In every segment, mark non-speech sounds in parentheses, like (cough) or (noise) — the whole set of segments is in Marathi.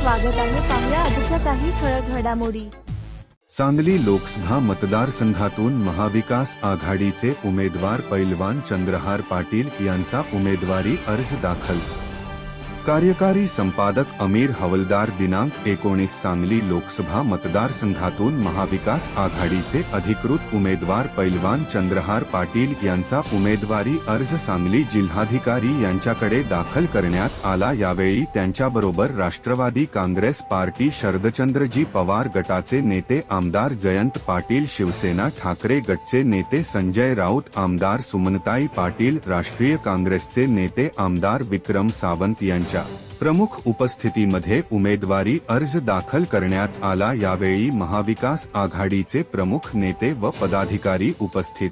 स्वागत आहे पाहुया आजच्या काही ठळक घडामोडी. सांगली लोकसभा मतदारसंघातून महाविकास आघाडीचे उमेदवार पैलवान चंद्रहार पाटील यांचा उमेदवारी अर्ज दाखल कार्यकारी संपादक अमीर हवलदार दिनांक एकोणीस सांगली लोकसभा मतदारसंघातून महाविकास आघाडीचे अधिकृत उमेदवार पैलवान चंद्रहार पाटील यांचा उमेदवारी अर्ज सांगली जिल्हाधिकारी यांच्याकडे दाखल करण्यात आला. यावेळी त्यांच्याबरोबर राष्ट्रवादी काँग्रेस पार्टी शरदचंद्रजी पवार गटाचे नेते आमदार जयंत पाटील शिवसेना ठाकरे गटचे नेते संजय राऊत आमदार सुमनताई पाटील राष्ट्रीय काँग्रेसचे नेते आमदार विक्रम सावंत यांच्या प्रमुख उपस्थितीमध्ये उमेदवारी अर्ज दाखल करण्यात आला. यावेळी महाविकास आघाडीचे प्रमुख नेते व पदाधिकारी उपस्थित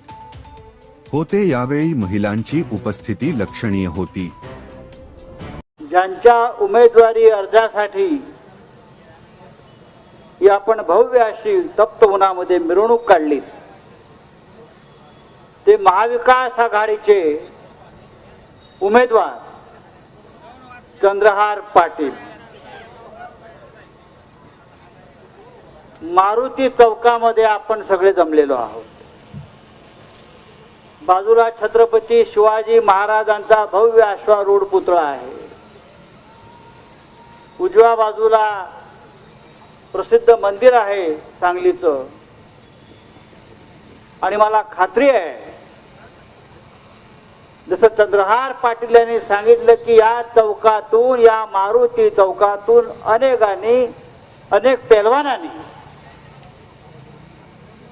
होते. यावेळी महिलांची उपस्थिती लक्षणीय होती. ज्यांच्या उमेदवारी अर्जासाठी आपण भव्य अशी तप्त उन्हामध्ये मिरवणूक काढली. ते महाविकास आघाडीचे उमेदवार चंद्रहार पाटील. मारुती चौकामध्ये आपण सगळे जमलेलो आहोत. बाजूला छत्रपती शिवाजी महाराजांचा भव्य अश्वारूढ पुतळा आहे. उजव्या बाजूला प्रसिद्ध मंदिर आहे सांगलीचं. आणि मला खात्री आहे जसं चंद्रहार पाटील यांनी सांगितलं की या चौकातून या मारुती चौकातून अनेकांनी अनेक पेलवानांनी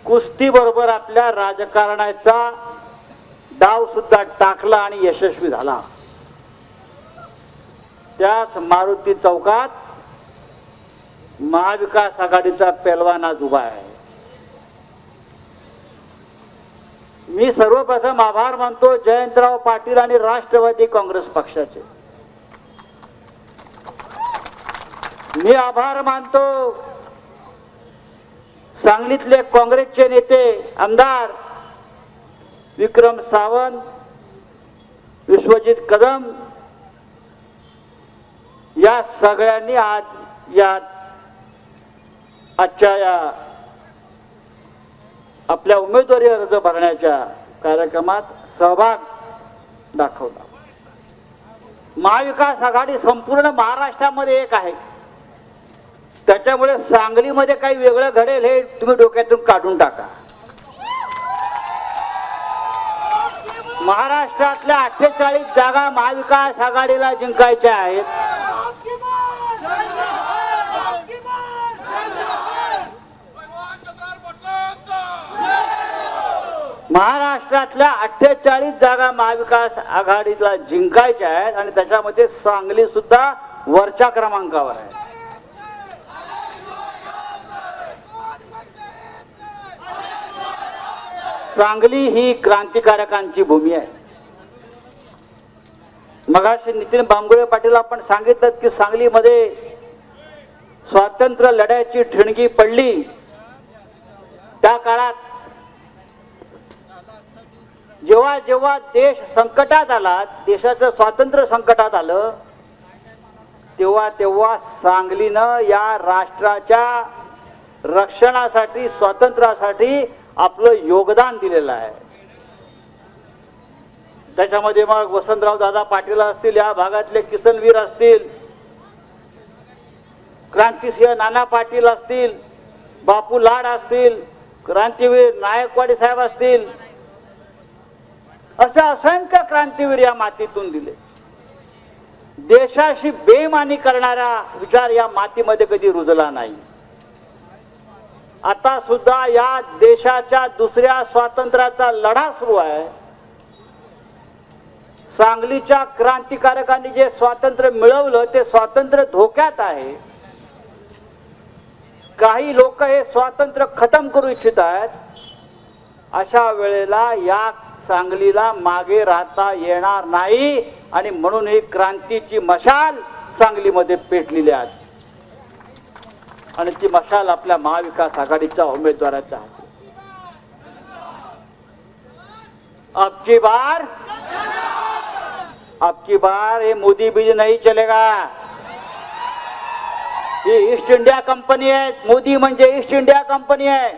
कुस्ती बरोबर आपल्या राजकारणाचा डाव सुद्धा टाकला आणि यशस्वी झाला. त्याच मारुती चौकात महाविकास आघाडीचा पेलवान आज उभा आहे. मी सर्वप्रथम आभार मानतो जयंतराव पाटील आणि राष्ट्रवादी काँग्रेस पक्षाचे. मी आभार मानतो सांगलीतले काँग्रेसचे नेते आमदार विक्रम सावंत विश्वजित कदम या सगळ्यांनी आज या आजच्या या आपल्या उमेदवारी अर्ज भरण्याच्या कार्यक्रमात सहभाग दाखवला. महाविकास आघाडी संपूर्ण महाराष्ट्रामध्ये एक आहे. त्याच्यामुळे सांगलीमध्ये काही वेगळं घडेल हे तुम्ही डोक्यातून काढून टाका. महाराष्ट्रातल्या अठ्ठेचाळीस जागा महाविकास आघाडीला जिंकायच्या आहेत. महाराष्ट्रातल्या अठ्ठेचाळीस जागा महाविकास आघाडीला जिंकायच्या आहेत आणि त्याच्यामध्ये सांगली सुद्धा वरच्या क्रमांकावर आहे. सांगली ही क्रांतिकारकांची भूमी आहे. मगाशी नितीन बांबुळे पाटील आपण सांगितलं की सांगलीमध्ये स्वातंत्र्य लढ्याची ठिणगी पडली. त्या काळात जेव्हा जेव्हा देश संकटात आला देशाचं स्वातंत्र्य संकटात आलं तेव्हा तेव्हा सांगलीनं या राष्ट्राच्या रक्षणासाठी स्वातंत्र्यासाठी आपलं योगदान दिलेलं आहे. त्याच्यामध्ये मग वसंतराव दादा पाटील असतील या भागातले किसनवीर असतील क्रांतिसिंह नाना पाटील असतील बापू लाड असतील क्रांतीवीर नायकवाडी साहेब असतील असे असंख्य क्रांतीवीर या मातीतून दिले. देशाशी बेमानी करणारा विचार या मातीमध्ये कधी रुजला नाही. आता सुद्धा या देशाच्या दुसऱ्या स्वातंत्र्याचा लढा सुरू आहे. सांगलीच्या क्रांतिकारकांनी जे स्वातंत्र्य मिळवलं ते स्वातंत्र्य धोक्यात आहे. काही लोक हे स्वातंत्र्य खतम करू इच्छित आहेत. अशा वेळेला या सांगलीला मागे राहता येणार नाही आणि म्हणून ही क्रांतीची मशाल सांगलीमध्ये पेटलेली आज. आणि ती मशाल आपल्या महाविकास आघाडीच्या उमेदवाराच्या हाती. अबकी बार अबकी बार हे मोदी बीज नाही चलेगा. ही ईस्ट इंडिया कंपनी आहे. मोदी म्हणजे ईस्ट इंडिया कंपनी आहे.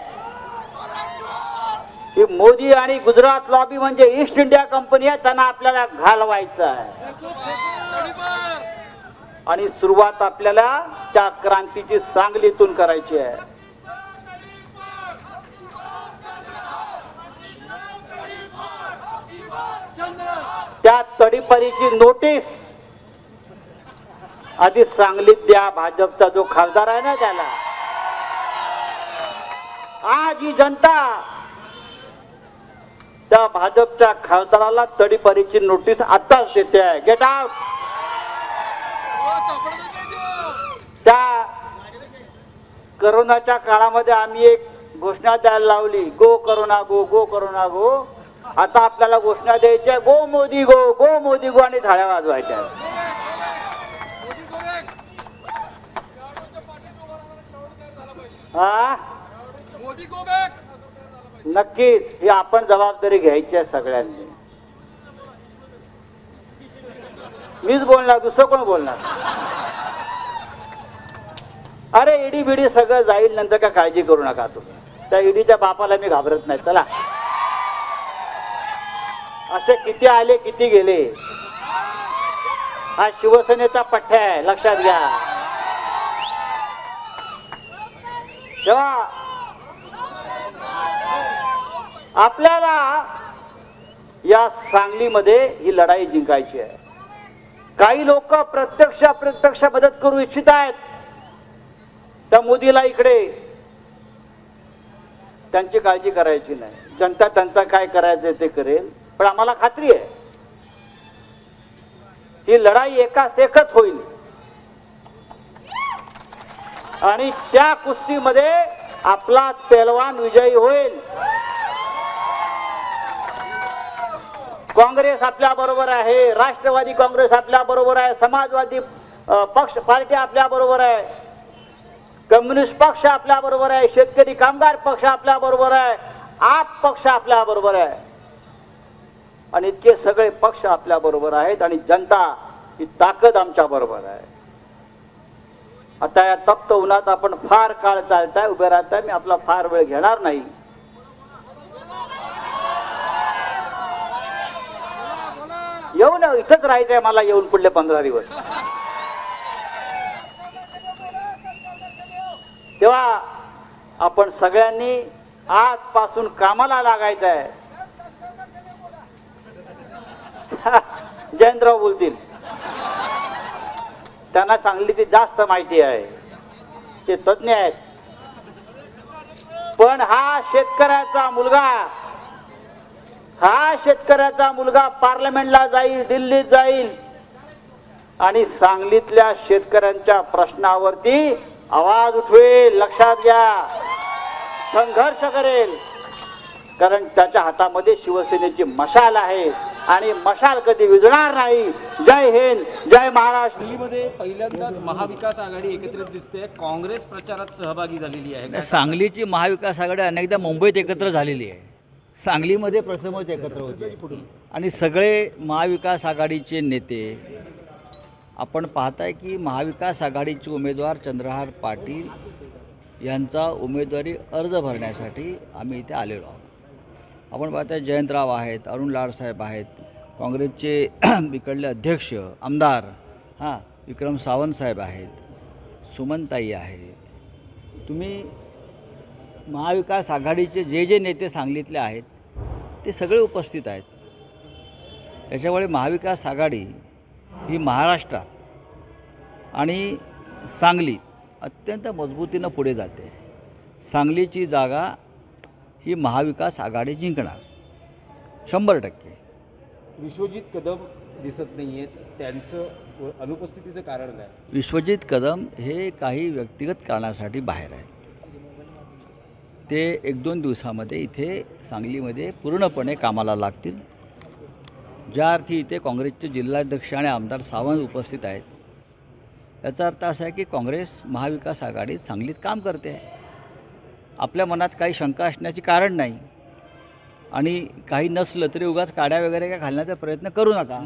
की मोदी आणि गुजरात लॉबी म्हणजे ईस्ट इंडिया कंपनी आहे त्यांना आपल्याला घालवायचं आहे. आणि सुरुवात आपल्याला त्या क्रांतीची सांगलीतून करायची आहे. त्या तडीपारीची नोटीस आधी सांगलीत द्या भाजपचा जो खासदार आहे ना त्याला. आज ही जनता त्या भाजपच्या खासदाराला तडीपारीची नोटीस आताच देते आहे. गेट आउट त्या करोनाच्या काळामध्ये आम्ही एक घोषणा द्यायला लावली. Go corona go go corona go आता आपल्याला घोषणा द्यायच्या गो मोदी गो गो मोदी गो आणि झाड्या वाजवायच्या हा? मोदी गो बॅक नक्कीच ही आपण जबाबदारी घ्यायची आहे सगळ्यांनी. मीच बोलणार दुसरं कोण बोलणार? अरे इडी बिडी सगळं जाईल नंतर काय काळजी करू नका तुम्ही. त्या ईडीच्या बापाला मी घाबरत नाही. चला. असे किती आले किती गेले? हा शिवसेनेचा पठ्ठ्या आहे. लक्षात घ्या. तेव्हा आपल्याला या सांगलीमध्ये ही लढाई जिंकायची आहे. काही लोक प्रत्यक्ष अप्रत्यक्ष मदत करू इच्छित आहेत. त्या मोदीला इकडे त्यांची काळजी करायची नाही. जनता त्यांचा काय करायचं ते करेल पण आम्हाला खात्री आहे. ही लढाई एकाच एकच होईल. आणि त्या कुस्तीमध्ये आपला पेलवान विजयी होईल. काँग्रेस आपल्या बरोबर आहे राष्ट्रवादी काँग्रेस आपल्या बरोबर आहे समाजवादी पक्ष पार्टी आपल्या बरोबर आहे कम्युनिस्ट पक्ष आपल्या बरोबर आहे शेतकरी कामगार पक्ष आपल्या बरोबर आहे आप पक्ष आपल्या बरोबर आहे. आणि इतके सगळे पक्ष आपल्या बरोबर आहेत आणि जनता ही ताकद आमच्या बरोबर आहे. आता या तप्त उन्हात आपण फार काळ चालताय उभे राहताय मी आपला फार वेळ घेणार नाही. येऊ इथंच राहायचंय मला येऊन पुढले पंधरा दिवस. तेव्हा आपण सगळ्यांनी आजपासून कामाला लागायचं आहे जयंतराव बोलतील. त्यांना सांगलीची जास्त माहिती आहे. ते तज्ञ आहेत. पण हा शेतकऱ्याचा मुलगा हा शेतकऱ्याचा मुलगा पार्लमेंटला जाईल दिल्लीत जाईल. आणि सांगलीतल्या शेतकऱ्यांच्या प्रश्नावरती आवाज उठवेल लक्षात घ्या. संघर्ष करेल. कारण त्याच्या हातामध्ये शिवसेनेची मशाल आहे आणि मशाल कधी विझणार नाही. जय हिंद जय महाराष्ट्र. दिल्लीमध्ये पहिल्यांदाच महाविकास आघाडी एकत्रित दिसते. काँग्रेस प्रचारात सहभागी झालेली आहे. सांगलीची महाविकास आघाडी अनेकदा मुंबईत एकत्र झालेली आहे. सांगलीमध्ये प्रथमच एकत्र होते. आणि सगळे महाविकास आघाडीचे नेते आपण पाहताय की महाविकास आघाडीचे उमेदवार चंद्रहार पाटील यांचा उमेदवारी अर्ज भरण्यासाठी आम्ही इथे आलेलो आहोत. आपण पाहताय जयंतराव आहेत अरुण लाडसाहेब आहेत काँग्रेसचे (clears throat) इकडले अध्यक्ष आमदार हां विक्रम सावंत साहेब आहेत सुमनताई आहेत तुम्ही महाविकास आघाडीचे जे जे नेते सांगलीतले आहेत ते सगळे उपस्थित आहेत. त्याच्यामुळे महाविकास आघाडी ही महाराष्ट्रात आणि सांगलीत अत्यंत मजबूतीनं पुढे जाते. सांगलीची जागा ही महाविकास आघाडी जिंकणार. शंभर टक्के. विश्वजित कदम दिसत नाही आहेत त्यांचं अनुपस्थितीचं कारण काय? विश्वजित कदम हे काही व्यक्तिगत कारणासाठी बाहेर आहेत. ते एक दोन दिवसामध्ये इथे सांगलीमध्ये पूर्णपणे कामाला लागतील. ज्या अर्थी इथे काँग्रेसचे जिल्हाध्यक्ष आणि आमदार सावंत उपस्थित आहेत. याचा अर्थ असा आहे की काँग्रेस महाविकास आघाडीत सांगलीत काम करते आहे. आपल्या मनात काही शंका असण्याचे कारण नाही. आणि काही नसलं तरी उगाच काड्या वगैरे काय घालण्याचा प्रयत्न करू नका.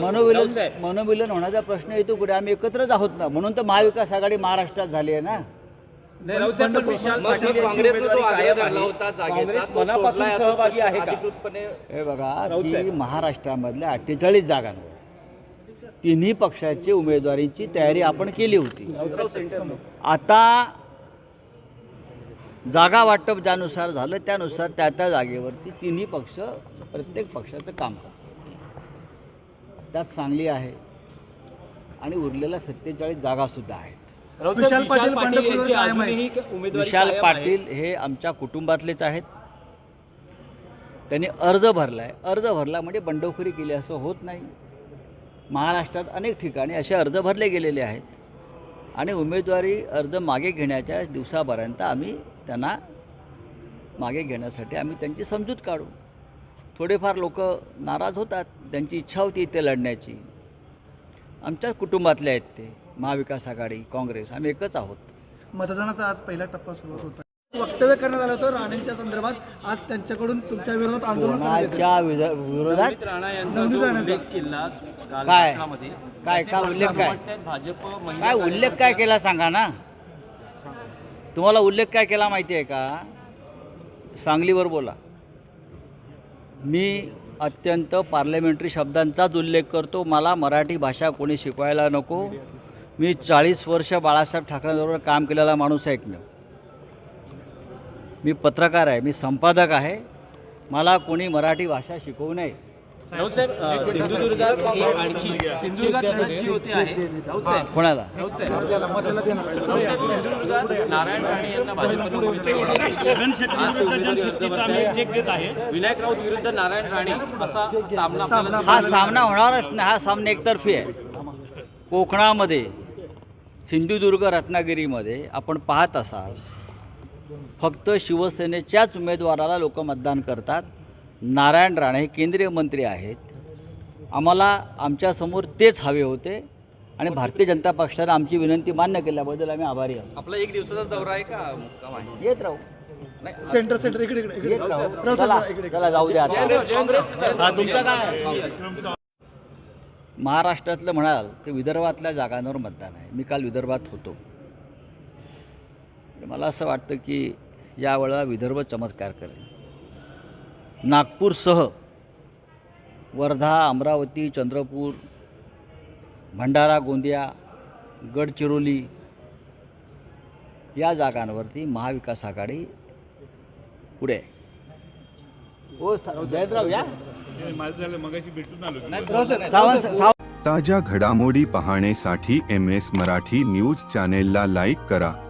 मनोविलन मनोविलन होण्याचा प्रश्न येतो कुठे आम्ही एकत्रच आहोत ना. म्हणून तर महाविकास आघाडी महाराष्ट्रात झाली आहे ना. हे बघा की. महाराष्ट्रामधल्या अठ्ठेचाळीस जागांवर तिन्ही पक्षाची उमेदवारीची तयारी आपण केली होती. आता जागा वाटप ज्यानुसार झालं त्यानुसार त्या त्या जागेवरती तिन्ही पक्ष प्रत्येक पक्षाचं काम करतात. त्यात सांगली आहे आणि उरलेल्या सत्तेचाळीस जागासुद्धा आहेत. विशाल. पाटील हे आमच्या कुटुंबातलेच आहेत. त्यांनी अर्ज भरला आहे अर्ज भरला म्हणजे बंडखोरी केली असं होत नाही. महाराष्ट्रात अनेक ठिकाणी असे अर्ज भरले गेलेले आहेत. आणि उमेदवारी अर्ज मागे घेण्याच्या दिवसापर्यंत आम्ही त्यांना मागे घेण्यासाठी आम्ही त्यांची समजूत काढू थोडेफार लोक नाराज होतात त्यांची इच्छा होती इथे लढण्याची. आमच्याच कुटुंबातले आहेत ते महाविकास आघाडी काँग्रेस आम्ही एकच आहोत. मतदानाचा आज पहिला टप्पा सुरू होता वक्तव्य करण्यात आलं होतं राणेंच्या संदर्भात. आज त्यांच्याकडून तुमच्या विरोधात आंदोलन करण्यात येतं. कोणाच्या विध- विरोधात? अमित राणा यांचा जो उल्लेख केला काल काय? भाषणामध्ये, काय- त्याचे काय उल्लेख काय? वाटतायत भाजप महिला काय उल्लेख काय केला सांगा ना. तुम्हाला उल्लेख काय केला माहिती आहे का? सांगलीवर बोला. मी अत्यंत पार्लमेंटरी शब्दांचाच उल्लेख करतो. मला मराठी भाषा कोणी शिकवायला नको. मी चाळीस वर्ष बाळासाहेब ठाकरेंबरोबर काम केलेला माणूस आहे एकमेव. मी पत्रकार आहे मी संपादक आहे. मला कोणी मराठी भाषा शिकवू नये. राऊत साहेब अ, सिंधुदुर्गात आणखी सिंधुदुर्गात जी होते आहे. राऊत साहेब. कोणाला? राऊत साहेब राऊत साहेब, सिंधुदुर्गात नारायण राणे यांना भाजपनं उमेदवारी दिली. आज ते उमेदवारी अर्ज भरतायत. विनायक राऊत विरुद्ध नारायण राणे असा सामना आपल्याला हा सामना होणारच नाही हा सामना एकतर्फी आहे. कोकणामध्ये सिंधुदुर्ग रत्नागिरीमध्ये आपण पाहत असाल फक्त शिवसेनेच्याच उमेदवाराला लोक मतदान करतात. नारायण राणे हे केंद्रीय मंत्री आहेत. आम्हाला आमच्यासमोर तेच हवे होते आणि भारतीय जनता पक्षाने आमची विनंती मान्य केल्याबद्दल आम्ही आभारी आहोत. आपला एक दिवसाचा दौरा आहे का? मुक्काम आहे? येत राहू. सेंटर सेंटर इकडे इकडे इकडे. येत राहू. राव चला जाऊ द्या आता. हा, तुमचं काय? आहे? महाराष्ट्रातलं म्हणाल तर विदर्भातल्या जागांवर मतदान आहे. मी काल विदर्भात होतो. मला असं वाटतं की यावेळेला विदर्भ चमत्कार करेल. नागपूरसह वर्धा अमरावती चंद्रपूर भंडारा गोंदिया गडचिरोली या जागांवरती महाविकास आघाडी पुढे हो सा- या. ताज्या घडामोडी पाहण्यासाठी एम एस मराठी न्यूज चॅनेलला लाईक करा.